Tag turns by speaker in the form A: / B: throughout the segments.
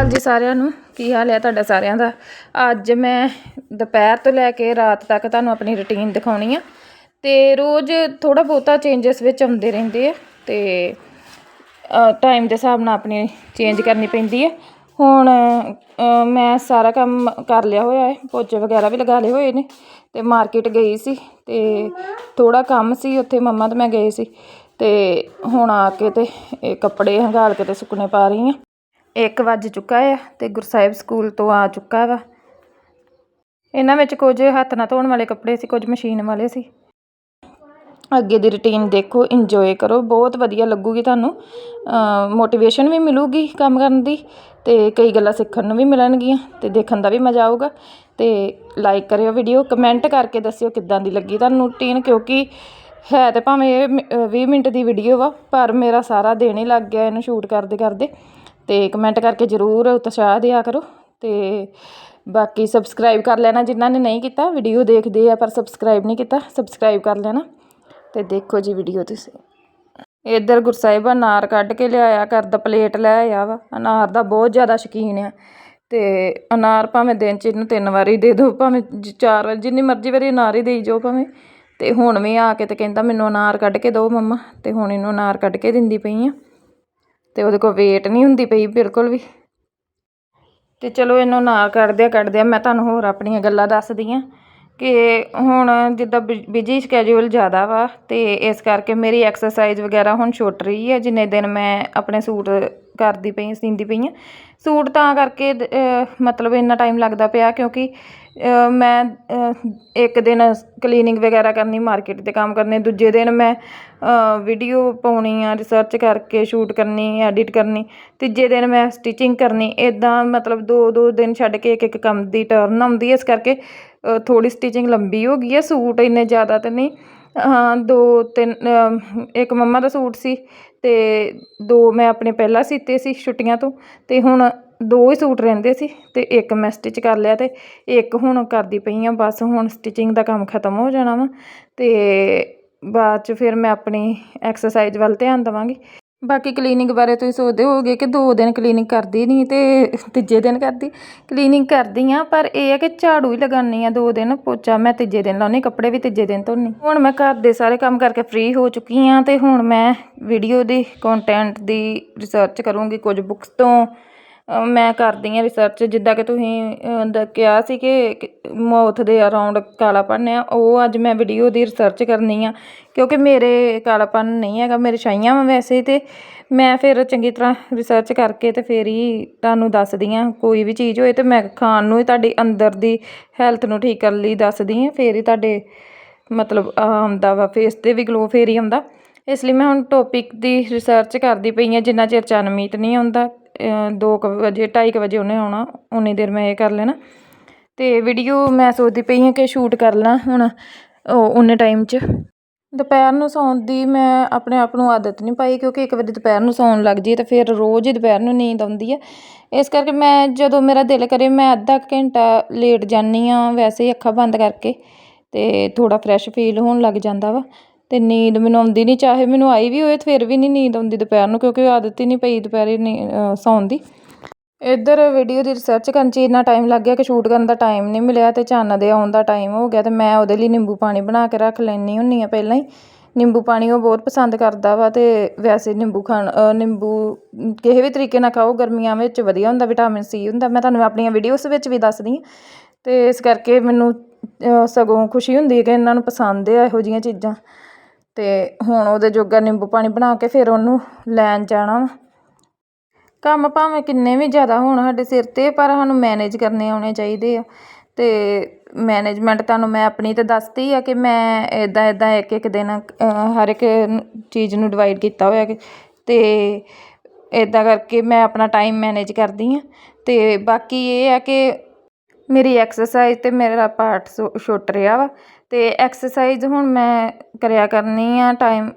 A: ਅਕਾਲ ਜੀ ਸਾਰਿਆਂ ਨੂੰ। ਕੀ ਹਾਲ ਹੈ ਤੁਹਾਡਾ ਸਾਰਿਆਂ ਦਾ? ਅੱਜ ਮੈਂ ਦੁਪਹਿਰ ਤੋਂ ਲੈ ਕੇ ਰਾਤ ਤੱਕ ਤੁਹਾਨੂੰ ਆਪਣੀ ਰੁਟੀਨ ਦਿਖਾਉਣੀ ਆ। ਤੇ ਰੋਜ਼ ਥੋੜਾ ਬਹੁਤਾ ਚੇਂਜਸ ਵਿੱਚ ਆਉਂਦੇ ਰਹਿੰਦੇ ਆ ਤੇ ਟਾਈਮ ਦੇ ਹਿਸਾਬ ਨਾਲ ਆਪਣੀ ਚੇਂਜ ਕਰਨੀ ਪੈਂਦੀ ਹੈ ਹੁਣ ਮੈਂ ਸਾਰਾ ਕੰਮ ਕਰ ਲਿਆ ਹੋਇਆ ਹੈ। ਪੋਚੇ ਵਗੈਰਾ ਵੀ ਲਗਾ ਲਏ ਹੋਏ ਨੇ ਤੇ ਮਾਰਕੀਟ ਗਈ ਸੀ ਤੇ ਥੋੜਾ ਕੰਮ ਸੀ, ਉੱਥੇ ਮੰਮਾ ਤੇ ਮੈਂ ਗਏ ਸੀ। ਤੇ ਹੁਣ ਆ ਕੇ ਤੇ ਇਹ ਕੱਪੜੇ ਹੰਗਾਲ ਕੇ ਤੇ ਸੁੱਕਣੇ ਪਾ ਰਹੀ ਆ ਇੱਕ ਵੱਜ ਚੁੱਕਾ ਆ ਤੇ ਗੁਰਸਾਹਿਬ ਸਕੂਲ ਤੋਂ ਆ ਚੁੱਕਾ ਵਾ। ਇਹਨਾਂ ਵਿੱਚ ਕੁਝ ਹੱਥ ਨਾਲ ਧੋਣ ਵਾਲੇ ਕੱਪੜੇ ਸੀ, ਕੁਝ ਮਸ਼ੀਨ ਵਾਲੇ ਸੀ। ਅੱਗੇ ਦੀ ਰੁਟੀਨ ਦੇਖੋ ਇੰਜੋਏ ਕਰੋ। ਬਹੁਤ ਵਧੀਆ ਲੱਗੂਗੀ ਤੁਹਾਨੂੰ। ਮੋਟੀਵੇਸ਼ਨ ਵੀ ਮਿਲੂਗੀ ਕੰਮ ਕਰਨ ਦੀ ਤੇ ਕਈ ਗੱਲਾਂ ਸਿੱਖਣ ਨੂੰ ਵੀ ਮਿਲਣਗੀਆਂ ਤੇ ਦੇਖਣ ਦਾ ਵੀ ਮਜ਼ਾ ਆਊਗਾ। ਤੇ ਲਾਈਕ ਕਰਿਓ ਵੀਡੀਓ ਕਮੈਂਟ ਕਰਕੇ ਦੱਸਿਓ ਕਿੱਦਾਂ ਦੀ ਲੱਗੀ ਤੁਹਾਨੂੰ ਰੁਟੀਨ ਕਿਉਂਕਿ ਹੈ ਤੇ ਭਾਵੇਂ ਇਹ 20 ਮਿੰਟ ਦੀ ਵੀਡੀਓ ਵਾ, ਪਰ ਮੇਰਾ ਸਾਰਾ ਦਿਨ ਹੀ ਲੱਗ ਗਿਆ ਇਹਨੂੰ ਸ਼ੂਟ ਕਰਦੇ ਕਰਦੇ ਅਤੇ ਕਮੈਂਟ ਕਰਕੇ ਜ਼ਰੂਰ ਉਤਸ਼ਾਹ ਦਿਆ ਕਰੋ ਅਤੇ ਬਾਕੀ ਸਬਸਕ੍ਰਾਈਬ ਕਰ ਲੈਣਾ ਜਿਨ੍ਹਾਂ ਨੇ ਨਹੀਂ ਕੀਤਾ ਵੀਡੀਓ ਦੇਖਦੇ ਆ ਪਰ ਸਬਸਕ੍ਰਾਈਬ ਨਹੀਂ ਕੀਤਾ ਸਬਸਕ੍ਰਾਈਬ ਕਰ ਲੈਣਾ ਅਤੇ ਦੇਖੋ ਜੀ ਵੀਡੀਓ ਤੁਸੀਂ। ਇੱਧਰ ਗੁਰਸਾਹਿਬ ਅਨਾਰ ਕੱਢ ਕੇ ਲਿਆਇਆ ਕਰਦਾ ਪਲੇਟ ਲੈ ਆਇਆ ਵਾ, ਅਨਾਰ ਦਾ ਬਹੁਤ ਜ਼ਿਆਦਾ ਸ਼ੌਕੀਨ ਆ ਅਤੇ ਅਨਾਰ ਭਾਵੇਂ ਦਿਨ ਚ ਇਹਨੂੰ ਤਿੰਨ ਵਾਰੀ ਦੇ ਦਿਓ ਭਾਵੇਂ ਜ- ਚਾਰ ਵਾਰੀ, ਜਿੰਨੀ ਮਰਜ਼ੀ ਵਾਰੀ ਅਨਾਰ ਹੀ ਦੇਈ ਜਾਓ ਭਾਵੇਂ ਅਤੇ ਹੁਣ ਵੀ ਆ ਕੇ ਤੇ ਕਹਿੰਦਾ ਮੈਨੂੰ ਅਨਾਰ ਕੱਢ ਕੇ ਦਿਓ ਮੰਮਾ ਅਤੇ ਹੁਣ ਇਹਨੂੰ ਅਨਾਰ ਕੱਢ ਕੇ ਦਿੰਦੀ ਪਈ ਆ। ਤੇ ਉਹਦੇ ਕੋਲ ਵੇਟ ਨਹੀਂ ਹੁੰਦੀ ਪਈ ਬਿਲਕੁਲ ਵੀ। ਤੇ ਚਲੋ ਇਹਨੂੰ ਨਾ ਕੱਢਦਿਆਂ ਕੱਢਦਿਆਂ ਮੈਂ ਤੁਹਾਨੂੰ ਹੋਰ ਆਪਣੀਆਂ ਗੱਲਾਂ ਦੱਸਦੀ ਹਾਂ ਕਿ ਹੁਣ ਜਿੱਦਾਂ ਬਿਜ਼ੀ ਸਕੇਜੂਲ ਜ਼ਿਆਦਾ ਵਾ ਤੇ ਇਸ ਕਰਕੇ ਮੇਰੀ ਐਕਸਰਸਾਈਜ਼ ਵਗੈਰਾ ਹੁਣ ਛੁੱਟ ਰਹੀ ਹੈ, ਜਿੰਨੇ ਦਿਨ ਮੈਂ ਆਪਣੇ ਸੂਟ ਕਰਦੀ ਪਈ, ਸੀਂਦੀ ਪਈ ਹਾਂ। ਸੂਟ ਤਾਂ ਕਰਕੇ ਮਤਲਬ ਇੰਨਾ ਟਾਈਮ ਲੱਗਦਾ ਪਿਆ ਕਿਉਂਕਿ ਮੈਂ ਇੱਕ ਦਿਨ ਕਲੀਨਿੰਗ ਵਗੈਰਾ ਕਰਨੀ, ਮਾਰਕੀਟ ਦੇ ਕੰਮ ਕਰਨੇ, ਦੂਜੇ ਦਿਨ ਮੈਂ ਵੀਡੀਓ ਪਾਉਣੀ ਆ ਰਿਸਰਚ ਕਰਕੇ ਸ਼ੂਟ ਕਰਨੀ ਐਡਿਟ ਕਰਨੀ, ਤੀਜੇ ਦਿਨ ਮੈਂ ਸਟਿਚਿੰਗ ਕਰਨੀ ਇੱਦਾਂ ਮਤਲਬ ਦੋ ਦੋ ਦਿਨ ਛੱਡ ਕੇ ਇੱਕ ਇੱਕ ਕੰਮ ਦੀ ਟਰਨ ਆਉਂਦੀ ਹੈ ਇਸ ਕਰਕੇ ਥੋੜ੍ਹੀ ਸਟਿਚਿੰਗ ਲੰਬੀ ਹੋ ਗਈ ਹੈ ਸੂਟ ਇੰਨੇ ਜ਼ਿਆਦਾ ਤਾਂ ਨਹੀਂ, ਹਾਂ, ਦੋ, ਤਿੰਨ ਇੱਕ ਮੰਮਾ ਦਾ ਸੂਟ ਸੀ ਅਤੇ ਦੋ ਮੈਂ ਆਪਣੇ ਪਹਿਲਾਂ ਸੀਤੇ ਸੀ ਛੁੱਟੀਆਂ ਤੋਂ ਅਤੇ ਹੁਣ ਦੋ ਹੀ ਸੂਟ ਰਹਿੰਦੇ ਸੀ ਤੇ ਇੱਕ ਮੈਂ ਸਟਿਚ ਕਰ ਲਿਆ ਤੇ ਇੱਕ ਹੁਣ ਕਰਦੀ ਪਈ ਆ ਬਸ ਹੁਣ ਸਟਿਚਿੰਗ ਦਾ ਕੰਮ ਖਤਮ ਹੋ ਜਾਣਾ ਵਾ ਤੇ ਬਾਅਦ ਚ ਫਿਰ ਮੈਂ ਆਪਣੀ ਐਕਸਰਸਾਈਜ਼ ਵੱਲ ਧਿਆਨ ਦੇਵਾਂਗੀ। ਬਾਕੀ ਕਲੀਨਿੰਗ ਬਾਰੇ ਤੁਸੀਂ ਸੋਚਦੇ ਹੋਗੇ ਕਿ ਦੋ ਦਿਨ ਕਲੀਨਿੰਗ ਕਰਦੀ ਨਹੀਂ ਤੇ ਤੀਜੇ ਦਿਨ ਕਰਦੀ। ਕਲੀਨਿੰਗ ਕਰਦੀ ਆ ਪਰ ਇਹ ਆ ਕਿ ਝਾੜੂ ਹੀ ਲਗਾਉਣੀ ਆ ਦੋ ਦਿਨ ਪੋਚਾ, ਮੈਂ ਤੀਜੇ ਦਿਨ ਲਾਉਣੀ ਕੱਪੜੇ ਵੀ ਤੀਜੇ ਦਿਨ ਧੋਣੀ ਹੁਣ ਮੈਂ ਘਰ ਦੇ ਸਾਰੇ ਕੰਮ ਕਰਕੇ ਫ੍ਰੀ ਹੋ ਚੁੱਕੀ ਆ ਤੇ ਹੁਣ ਮੈਂ ਵੀਡੀਓ ਦੀ ਕੰਟੈਂਟ ਦੀ ਰਿਸਰਚ ਕਰੂੰਗੀ ਕੁਝ ਬੁੱਕਸ ਤੋਂ ਮੈਂ ਕਰਦੀ ਹਾਂ ਰਿਸਰਚ ਜਿੱਦਾਂ ਕਿ ਤੁਸੀਂ ਦ- ਕਿਹਾ ਸੀ ਕਿ ਮੌਥ ਦੇ ਅਰਾਊਂਡ ਕਾਲਾਪਨ ਆ, ਉਹ ਅੱਜ ਮੈਂ ਵੀਡੀਓ ਦੀ ਰਿਸਰਚ ਕਰਨੀ ਆ, ਕਿਉਂਕਿ ਮੇਰੇ ਕਾਲਾਪਨ ਨਹੀਂ ਹੈਗਾ, ਮੇਰੇ ਛਾਈਆਂ ਵਾ ਵੈਸੇ ਤੇ ਮੈਂ ਫਿਰ ਚੰਗੀ ਤਰ੍ਹਾਂ ਰਿਸਰਚ ਕਰਕੇ ਅਤੇ ਫਿਰ ਹੀ ਤੁਹਾਨੂੰ ਦੱਸਦੀ ਹਾਂ ਕੋਈ ਵੀ ਚੀਜ਼ ਹੋਏ ਤਾਂ ਮੈਂ ਖਾਣ ਨੂੰ ਤੁਹਾਡੀ ਅੰਦਰ ਦੀ ਹੈਲਥ ਨੂੰ ਠੀਕ ਕਰਨ ਲਈ ਦੱਸਦੀ ਹਾਂ ਫਿਰ ਹੀ ਤੁਹਾਡੇ ਮਤਲਬ, ਆਹ ਆਉਂਦਾ ਵਾ ਫੇਸ ਤੇ ਵੀ ਗਲੋ ਫਿਰ ਹੀ ਆਉਂਦਾ। ਇਸ ਲਈ ਮੈਂ ਹੁਣ ਟੋਪਿਕ ਦੀ ਰਿਸਰਚ ਕਰਦੀ ਪਈ ਹਾਂ ਜਿੰਨਾ ਚਿਰ ਚੰਨਮੀਤ ਨਹੀਂ ਆਉਂਦਾ। ਦੋ ਕੁ ਵਜੇ, ਢਾਈ ਕੁ ਵਜੇ ਉਹਨੇ ਆਉਣਾ, ਉਨੀ ਦੇਰ ਮੈਂ ਇਹ ਕਰ ਲੈਣਾ। ਅਤੇ ਵੀਡੀਓ ਮੈਂ ਸੋਚਦੀ ਪਈ ਹਾਂ ਕਿ ਸ਼ੂਟ ਕਰ ਲਾਂ ਹੁਣ, ਉਹ ਉਨੇ ਟਾਈਮ 'ਚ। ਦੁਪਹਿਰ ਨੂੰ ਸੌਣ ਦੀ ਮੈਂ ਆਪਣੇ ਆਪ ਨੂੰ ਆਦਤ ਨਹੀਂ ਪਾਈ, ਕਿਉਂਕਿ ਇੱਕ ਵਾਰੀ ਦੁਪਹਿਰ ਨੂੰ ਸੌਣ ਲੱਗ ਜਾਈਏ ਤਾਂ ਫਿਰ ਰੋਜ਼ ਹੀ ਦੁਪਹਿਰ ਨੂੰ ਨੀਂਦ ਆਉਂਦੀ ਹੈ ਇਸ ਕਰਕੇ ਮੈਂ ਜਦੋਂ ਮੇਰਾ ਦਿਲ ਕਰੇ, ਮੈਂ ਅੱਧਾ ਕੁ ਘੰਟਾ ਲੇਟ ਜਾਂਦੀ ਹਾਂ, ਵੈਸੇ ਹੀ ਅੱਖਾਂ ਬੰਦ ਕਰਕੇ ਅਤੇ ਥੋੜ੍ਹਾ ਫਰੈਸ਼ ਫੀਲ ਹੋਣ ਲੱਗ ਜਾਂਦਾ ਵਾ। ਅਤੇ ਨੀਂਦ ਮੈਨੂੰ ਆਉਂਦੀ ਨਹੀਂ ਚਾਹੇ ਮੈਨੂੰ ਆਈ ਵੀ ਹੋਏ ਤੇ ਫਿਰ ਵੀ ਨਹੀਂ ਨੀਂਦ ਆਉਂਦੀ ਦੁਪਹਿਰ ਨੂੰ, ਕਿਉਂਕਿ ਆਦਤ ਹੀ ਨਹੀਂ ਪਈ ਦੁਪਹਿਰੇ ਨੀ- ਅਹ, ਸੌਣ ਦੀ। ਇੱਧਰ ਵੀਡੀਓ ਦੀ ਰਿਸਰਚ ਕਰਨ 'ਚ ਇੰਨਾ ਟਾਈਮ ਲੱਗ ਗਿਆ ਕਿ ਸ਼ੂਟ ਕਰਨ ਦਾ ਟਾਈਮ ਨਹੀਂ ਮਿਲਿਆ ਅਤੇ ਚੰਨ ਦੇ ਆਉਣ ਦਾ ਟਾਈਮ ਹੋ ਗਿਆ ਅਤੇ ਮੈਂ ਉਹਦੇ ਲਈ ਨਿੰਬੂ ਪਾਣੀ ਬਣਾ ਕੇ ਰੱਖ ਲੈਂਦੀ ਹੁੰਦੀ ਹਾਂ ਪਹਿਲਾਂ ਹੀ। ਨਿੰਬੂ ਪਾਣੀ ਉਹ ਬਹੁਤ ਪਸੰਦ ਕਰਦਾ ਵਾ ਅਤੇ ਵੈਸੇ ਨਿੰਬੂ ਖਾਣ ਨਿੰਬੂ ਕਿਸੇ ਵੀ ਤਰੀਕੇ ਨਾਲ ਖਾਓ, ਗਰਮੀਆਂ ਵਿੱਚ ਵਧੀਆ ਹੁੰਦਾ ਵਿਟਾਮਿਨ ਸੀ ਹੁੰਦਾ। ਮੈਂ ਤੁਹਾਨੂੰ ਆਪਣੀਆਂ ਵੀਡੀਓਜ਼ ਵਿੱਚ ਵੀ ਦੱਸਦੀ ਹਾਂ ਅਤੇ ਇਸ ਕਰਕੇ ਮੈਨੂੰ ਸਗੋਂ ਖੁਸ਼ੀ ਹੁੰਦੀ ਹੈ ਕਿ ਇਹਨਾਂ ਨੂੰ ਪਸੰਦ ਆ ਇਹੋ ਜਿਹੀਆਂ ਚੀਜ਼ਾਂ। ਅਤੇ ਹੁਣ ਉਹਦੇ ਜੋਗਾ ਨਿੰਬੂ ਪਾਣੀ ਬਣਾ ਕੇ ਫਿਰ ਉਹਨੂੰ ਲੈਣ ਜਾਣਾ ਵਾ। ਕੰਮ ਭਾਵੇਂ ਕਿੰਨੇ ਵੀ ਜ਼ਿਆਦਾ ਹੋਣ ਸਾਡੇ ਸਿਰ 'ਤੇ, ਪਰ ਸਾਨੂੰ ਮੈਨੇਜ ਕਰਨੇ ਆਉਣੇ ਚਾਹੀਦੇ ਆ। ਅਤੇ ਮੈਨੇਜਮੈਂਟ ਤੁਹਾਨੂੰ ਮੈਂ ਆਪਣੀ ਤਾਂ ਦੱਸਤੀ ਆ ਕਿ ਮੈਂ ਇੱਦਾਂ ਇੱਦਾਂ ਇੱਕ ਇੱਕ ਦਿਨ ਹਰ ਇੱਕ ਚੀਜ਼ ਨੂੰ ਡਿਵਾਈਡ ਕੀਤਾ ਹੋਇਆ ਕਿ, ਤੇ ਇਦਾਂ ਕਰਕੇ ਮੈਂ ਆਪਣਾ ਟਾਈਮ ਮੈਨੇਜ ਕਰਦੀ ਹਾਂ ਅਤੇ ਬਾਕੀ ਇਹ ਆ ਕਿ ਮੇਰੀ ਐਕਸਰਸਾਈਜ਼ ਅਤੇ ਮੇਰਾ ਪਾਰਟ ਛੁੱਟ ਰਿਹਾ ਵਾ। ਅਤੇ ਐਕਸਰਸਾਈਜ਼ ਹੁਣ ਮੈਂ ਕਰਿਆ ਕਰਨੀ ਆ ਟਾਈਮ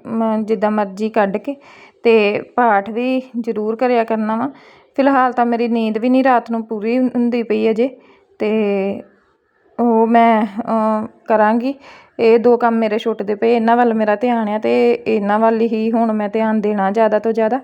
A: ਜਿੱਦਾਂ ਮਰਜ਼ੀ ਕੱਢ ਕੇ ਅਤੇ ਪਾਠ ਵੀ ਜ਼ਰੂਰ ਕਰਿਆ ਕਰਨਾ ਵਾ। ਫਿਲਹਾਲ ਤਾਂ ਮੇਰੀ ਨੀਂਦ ਵੀ ਨਹੀਂ ਰਾਤ ਨੂੰ ਪੂਰੀ ਹੁੰਦੀ ਪਈ ਅਜੇ ਅਤੇ ਉਹ ਮੈਂ ਕਰਾਂਗੀ। ਇਹ ਦੋ ਕੰਮ ਮੇਰੇ ਛੁੱਟਦੇ ਪਏ, ਇਹਨਾਂ ਵੱਲ ਮੇਰਾ ਧਿਆਨ ਆ ਅਤੇ ਇਹਨਾਂ ਵੱਲ ਹੀ ਹੁਣ ਮੈਂ ਧਿਆਨ ਦੇਣਾ ਜ਼ਿਆਦਾ ਤੋਂ ਜ਼ਿਆਦਾ।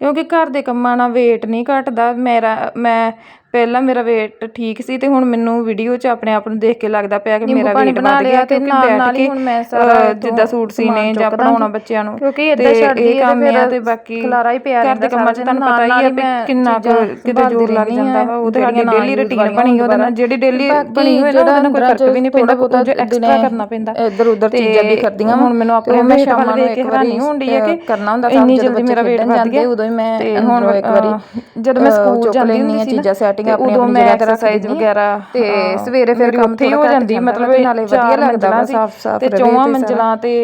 A: ਕਿਉਂਕਿ ਘਰ ਦੇ ਕੰਮਾਂ ਨਾਲ ਵੇਟ ਨਹੀਂ ਘਟਦਾ, ਮੇਰਾ, ਮੈਂ ਪਹਿਲਾਂ ਮੇਰਾ weight ਠੀਕ ਸੀ ਤੇ ਹੁਣ ਮੈਨੂੰ ਵੀਡੀਓ 'ਚ ਆਪਣੇ ਆਪ ਨੂੰ ਦੇਖ ਕੇ ਲੱਗਦਾ ਪਿਆ ਕਿ ਮੇਰਾ weight ਵੱਧ ਗਿਆ ਕਿਉਂਕਿ ਬੈਠ ਕੇ ਹੁਣ ਮੈਂ ਸਾਰਾ ਜਿੱਦਾਂ ਸੂਟ ਸੀਨੇ ਜਾਂ ਪੜਾਉਣਾ ਬੱਚਿਆਂ ਨੂੰ। ਕਿਉਂਕਿ ਇਦਾਂ ਛੱਡਦੀ ਇਹ ਕੰਮ ਆ ਤੇ ਬਾਕੀ ਖਲਾਰਾ ਹੀ ਪਿਆ ਘਰ ਦੇ ਕੰਮਾਂ 'ਚ ਤੁਹਾਨੂੰ ਪਤਾ ਹੀ ਆ ਵੀ ਕਿੰਨਾ ਕਿਤੇ ਜ਼ੋਰ ਲੱਗ ਜਾਂਦਾ ਵਾ ਉਹ ਤੇ ਸਾਡੀ ਡੇਲੀ ਰੁਟੀਨ ਬਣੀ ਉਹਦੇ ਨਾਲ। ਜਿਹੜੀ ਡੇਲੀ ਬਣੀ ਹੋਏ ਨਾ ਉਹਦੇ ਨਾਲ ਕੋਈ ਫ਼ਰਕ ਵੀ ਨਹੀਂ ਪੈਂਦਾ ਬਹੁਤਾ ਜੋ ਐਕਸਟਰਾ ਕਰਨਾ ਪੈਂਦਾ। ਇੱਧਰ ਉੱਧਰ ਚੀਜ਼ਾਂ ਵੀ ਕਰਦੀਆਂ ਹੁਣ ਮੈਨੂੰ ਆਪਣੇ ਮੈਂ ਸ਼ਾਮਾਂ ਨੂੰ ਇੱਕ ਵਾਰੀ ਹੁੰਦੀ ਹੈ ਕਿ ਕਰਨਾ ਹੁੰਦਾ ਇੰਨੀ ਜਲਦੀ ਮੇਰਾ weight ਵੱਧ ਗਿਆ। ਉਦੋਂ ਹੀ ਮੈਂ ਤੇ ਹੁਣ ਇੱਕ ਵਾਰੀ। ਜਦੋਂ ਮੈਂ ਸਕੂਲ ਜਾਂਦੀ ਹੁੰਦੀ ਸੀ ਚੀਜ਼ਾਂ ਸੈਟਿੰਗ ਆਪਣੀ ਉਦੋਂ ਮੈਂ ਐਕਸਰਸਾਈਜ਼ ਵਗੈਰਾ ਤੇ ਸਵੇਰੇ ਫਿਰ ਕੰਮ ਤੇ ਹੋ ਜਾਂਦੀ ਮਤਲਬ ਨਾਲੇ ਵਧੀਆ ਲੱਗਦਾ ਸਾਫ਼ ਸਾਫ਼ ਤੇ ਚੌਵਾਂ ਮੰਜ਼ਲਾਂ ਤੇ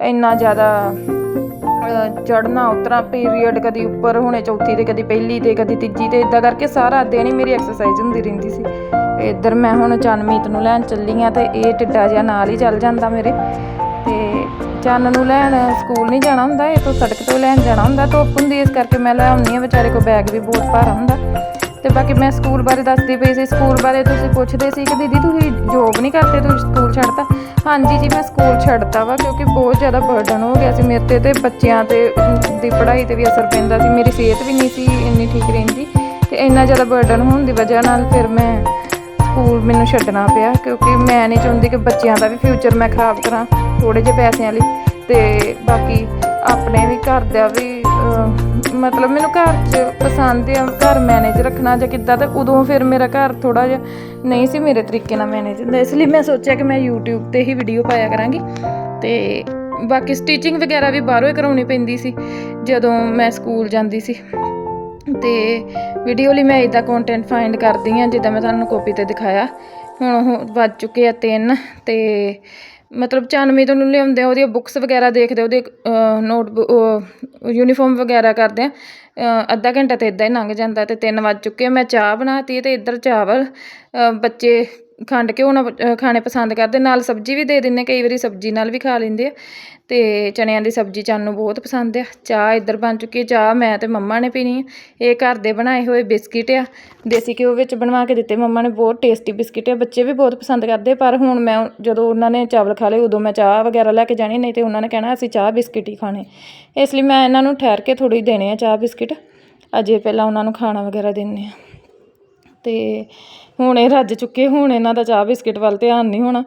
A: ਇੰਨਾ ਜ਼ਿਆਦਾ ਚੜਨਾ ਉਤਰਾ ਪੀਰੀਅਡ ਕਦੀ ਉੱਪਰ ਹੁਣੇ ਚੌਥੀ ਤੇ ਕਦੀ ਪਹਿਲੀ ਤੇ ਕਦੀ ਤੀਜੀ ਤੇ ਇਦਾਂ ਕਰਕੇ ਸਾਰਾ ਦਿਨ ਹੀ ਮੇਰੀ ਐਕਸਰਸਾਈਜ਼ ਹੁੰਦੀ ਰਹਿੰਦੀ ਸੀ। ਇੱਧਰ ਮੈਂ ਹੁਣ ਚੰਨਮੀਤ ਨੂੰ ਲੈਣ ਚੱਲੀ ਆ ਤੇ ਇਹ ਟਿੱਡਾ ਜਿਹਾ ਨਾਲ ਹੀ ਚੱਲ ਜਾਂਦਾ ਮੇਰੇ। ਤੇ ਚੰਨ ਨੂੰ ਲੈਣ ਸਕੂਲ ਨਹੀਂ ਜਾਣਾ ਹੁੰਦਾ ਇਹ ਤੋਂ ਸੜਕ ਤੋਂ ਲੈਣ ਜਾਣਾ ਹੁੰਦਾ ਧੁੱਪ ਹੁੰਦੀ ਇਸ ਕਰਕੇ ਮੈਂ ਲੈ ਆਉਂਦੀ ਆ ਵਿਚਾਰੇ ਕੋ ਬੈਗ ਵੀ ਬਹੁਤ ਭਾਰਾ ਹੁੰਦਾ। ਤੇ ਬਾਕੀ ਮੈਂ ਸਕੂਲ ਬਾਰੇ ਦੱਸਦੀ ਪਈ ਸੀ, ਸਕੂਲ ਬਾਰੇ ਤੁਸੀਂ ਪੁੱਛਦੇ ਸੀ ਕਿ ਦੀਦੀ ਤੁਸੀਂ ਜੋਬ ਨਹੀਂ ਕਰਦੇ, ਤੁਸੀਂ ਸਕੂਲ ਛੱਡਤਾ? ਹਾਂਜੀ ਜੀ, ਮੈਂ ਸਕੂਲ ਛੱਡਤਾ ਵਾ ਕਿਉਂਕਿ ਬਹੁਤ ਜ਼ਿਆਦਾ ਬਰਡਨ ਹੋ ਗਿਆ ਸੀ ਮੇਰੇ ਤੇ ਤੇ ਬੱਚਿਆਂ ਤੇ, ਦੀ ਪੜ੍ਹਾਈ ਤੇ ਵੀ ਅਸਰ ਪੈਂਦਾ ਸੀ, ਮੇਰੀ ਸਿਹਤ ਵੀ ਨਹੀਂ ਸੀ ਇੰਨੀ ਠੀਕ ਰਹਿੰਦੀ ਤੇ ਇੰਨਾ ਜ਼ਿਆਦਾ ਬਰਡਨ ਹੋਣ ਦੀ ਵਜ੍ਹਾ ਨਾਲ ਫਿਰ ਮੈਂ ਸਕੂਲ ਮੈਨੂੰ ਛੱਡਣਾ ਪਿਆ ਕਿਉਂਕਿ ਮੈਂ ਨਹੀਂ ਚਾਹੁੰਦੀ ਕਿ ਬੱਚਿਆਂ ਦਾ ਵੀ ਫਿਊਚਰ ਮੈਂ ਖਰਾਬ ਕਰਾਂ ਥੋੜੇ ਜਿਹੇ ਪੈਸਿਆਂ ਲਈ ਤੇ ਬਾਕੀ ਆਪਣੇ ਵੀ ਘਰ ਦਾ ਵੀ ਮਤਲਬ ਮੈਨੂੰ ਘਰ 'ਚ ਪਸੰਦ ਆ, ਘਰ ਮੈਨੇਜ ਰੱਖਣਾ ਜਾਂ ਕਿੱਦਾਂ ਤਾਂ ਉਦੋਂ ਫਿਰ ਮੇਰਾ ਘਰ ਥੋੜਾ ਜਿਹਾ ਨਹੀਂ ਸੀ ਮੇਰੇ ਤਰੀਕੇ ਨਾਲ ਮੈਨੇਜ ਹੁੰਦਾ, ਇਸ ਲਈ ਮੈਂ ਸੋਚਿਆ ਕਿ ਮੈਂ YouTube ਤੇ ਹੀ ਵੀਡੀਓ ਪਾਇਆ ਕਰਾਂਗੀ ਤੇ ਬਾਕੀ ਸਟਿਚਿੰਗ ਵਗੈਰਾ ਵੀ ਬਾਹਰੋਂ ਹੀ ਕਰਾਉਣੀ ਪੈਂਦੀ ਸੀ, ਜਦੋਂ ਮੈਂ ਸਕੂਲ ਜਾਂਦੀ ਸੀ। ਤੇ ਵੀਡੀਓ ਲਈ ਮੈਂ ਇਦਾਂ ਕੰਟੈਂਟ ਫਾਈਂਡ ਕਰਦੀ ਆ, ਜਿੱਦਾਂ ਮੈਂ ਤੁਹਾਨੂੰ ਕਾਪੀ ਤੇ ਦਿਖਾਇਆ, ਹੁਣ ਉਹ ਵੱਜ ਚੁੱਕੇ ਆ ਤਿੰਨ ਤੇ ਮਤਲਬ ਚਾਨਵੇਂ ਤੋਂ ਲਿਆਉਂਦੇ ਆ, ਉਹਦੀਆਂ ਬੁੱਕਸ ਵਗੈਰਾ ਦੇਖਦੇ ਉਹਦੇ ਨੋਟ ਯੂਨੀਫਾਰਮ ਵਗੈਰਾ ਕਰਦੇ ਹਾਂ ਅੱਧਾ ਘੰਟਾ ਤਾਂ ਇੱਦਾਂ ਹੀ ਲੰਘ ਜਾਂਦਾ ਅਤੇ ਤਿੰਨ ਵੱਜ ਚੁੱਕੇ ਮੈਂ ਚਾਹ ਬਣਾਤੀ ਅਤੇ ਇੱਧਰ ਚਾਵਲ ਬੱਚੇ ਖੰਡ ਕੇ ਨਾਲ ਖਾਣੇ ਪਸੰਦ ਕਰਦੇ। ਨਾਲ ਸਬਜ਼ੀ ਵੀ ਦੇ ਦਿੰਨੇ ਕਈ ਵਾਰੀ ਸਬਜ਼ੀ ਨਾਲ ਵੀ ਖਾ ਲੈਂਦੇ ਆ। ਤੇ ਚਣਿਆਂ ਦੀ ਸਬਜ਼ੀ ਚਾਨ ਨੂੰ ਬਹੁਤ ਪਸੰਦ ਆ। ਚਾਹ ਇੱਧਰ ਬਣ ਚੁੱਕੀ ਹੈ ਚਾਹ ਮੈਂ ਤੇ ਮੰਮਾ ਨੇ ਪੀਣੀ ਆ। ਇਹ ਘਰ ਦੇ ਬਣਾਏ ਹੋਏ ਬਿਸਕਿਟ ਆ। ਦੇਸੀ ਘਿਓ ਵਿੱਚ ਬਣਵਾ ਕੇ ਦਿੱਤੇ। ਮੰਮਾ ਨੇ ਬਹੁਤ ਟੇਸਟੀ ਬਿਸਕਿਟ ਆ। ਬੱਚੇ ਵੀ ਬਹੁਤ ਪਸੰਦ ਕਰਦੇ ਪਰ ਹੁਣ ਮੈਂ ਜਦੋਂ ਉਹਨਾਂ ਨੇ ਚਾਵਲ ਖਾ ਲਏ, ਉਦੋਂ ਮੈਂ ਚਾਹ ਵਗੈਰਾ ਲੈ ਕੇ ਜਾਣੀ। ਨਹੀਂ ਤੇ ਉਹਨਾਂ ਨੇ ਕਹਿਣਾ, ਅਸੀਂ ਚਾਹ ਬਿਸਕਿਟ ਹੀ ਖਾਣੇ। ਇਸ ਲਈ ਮੈਂ ਇਹਨਾਂ ਨੂੰ ਠਹਿਰ ਕੇ ਥੋੜੀ ਦੇਣੇ ਆ ਚਾਹ ਬਿਸਕਿਟ। ਅਜੇ ਪਹਿਲਾਂ ਉਹਨਾਂ ਨੂੰ ਖਾਣਾ ਵਗੈਰਾ ਦਿੰਨੇ ਆ। ਤੇ ਹੁਣ ਇਹ ਰੱਜ ਚੁੱਕੇ, ਹੁਣ ਇਹਨਾਂ ਦਾ ਚਾਹ ਬਿਸਕਿਟ ਵੱਲ ਧਿਆਨ ਨਹੀਂ ਹੋਣਾ,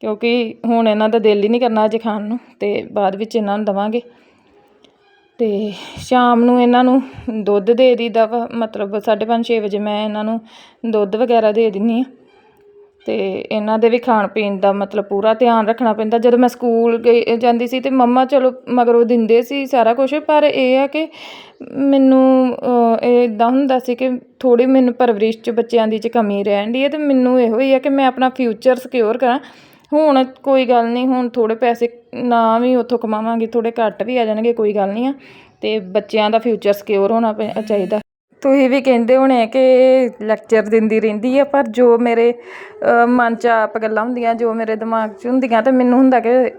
A: ਕਿਉਂਕਿ ਹੁਣ ਇਹਨਾਂ ਦਾ ਦਿਲ ਹੀ ਨਹੀਂ ਕਰਨਾ ਅਜੇ ਖਾਣ ਨੂੰ, ਤੇ ਬਾਅਦ ਵਿੱਚ ਇਹਨਾਂ ਨੂੰ ਦਵਾਂਗੇ। ਤੇ ਸ਼ਾਮ ਨੂੰ ਇਹਨਾਂ ਨੂੰ ਦੁੱਧ ਦੇ ਦੀਦਾ ਵਾ ਮਤਲਬ 5:30 6 ਵਜੇ ਮੈਂ ਇਹਨਾਂ ਨੂੰ ਦੁੱਧ ਵਗੈਰਾ ਦੇ ਦਿੰਨੀ ਆ। ਅਤੇ ਇਹਨਾਂ ਦੇ ਵੀ ਖਾਣ ਪੀਣ ਦਾ ਮਤਲਬ ਪੂਰਾ ਧਿਆਨ ਰੱਖਣਾ ਪੈਂਦਾ। ਜਦੋਂ ਮੈਂ ਸਕੂਲ ਗਈ ਜਾਂਦੀ ਸੀ ਤਾਂ ਮੰਮਾ ਚਲੋ ਮਗਰੋਂ ਦਿੰਦੇ ਸੀ ਸਾਰਾ ਕੁਛ, ਪਰ ਇਹ ਆ ਕਿ ਮੈਨੂੰ ਇਹ ਇੱਦਾਂ ਹੁੰਦਾ ਸੀ ਕਿ ਥੋੜ੍ਹੀ ਮੈਨੂੰ ਪਰਵਰਿਸ਼ ਚ ਬੱਚਿਆਂ ਦੀ ਚ ਕਮੀ ਰਹਿਣ ਡਈ ਹੈ ਤੇ ਮੈਨੂੰ ਇਹੋ ਹੀ ਆ ਕਿ ਮੈਂ ਆਪਣਾ ਫਿਊਚਰ ਸਿਕਿਉਰ ਕਰਾਂ। ਹੁਣ ਕੋਈ ਗੱਲ ਨਹੀਂ, ਹੁਣ ਥੋੜ੍ਹੇ ਪੈਸੇ ਨਾ ਵੀ ਉੱਥੋਂ ਕਮਾਵਾਂਗੇ, ਥੋੜ੍ਹੇ ਘੱਟ ਵੀ ਆ ਜਾਣਗੇ, ਕੋਈ ਗੱਲ ਨਹੀਂ ਆ। ਅਤੇ ਬੱਚਿਆਂ ਦਾ ਫਿਊਚਰ ਸਿਕਿਉਰ ਹੋਣਾ ਪੈ- ਚਾਹੀਦਾ। ਤੁਸੀਂ ਵੀ ਕਹਿੰਦੇ ਹੋਣੇ ਕਿ ਲੈਕਚਰ ਦਿੰਦੀ ਰਹਿੰਦੀ ਆ ਪਰ ਜੋ ਮੇਰੇ ਮਨ 'ਚ ਆਪ ਗੱਲਾਂ ਹੁੰਦੀਆਂ ਜੋ ਮੇਰੇ ਦਿਮਾਗ 'ਚ ਹੁੰਦੀਆਂ ਤੇ ਮੈਨੂੰ ਹੁੰਦਾ ਕਿ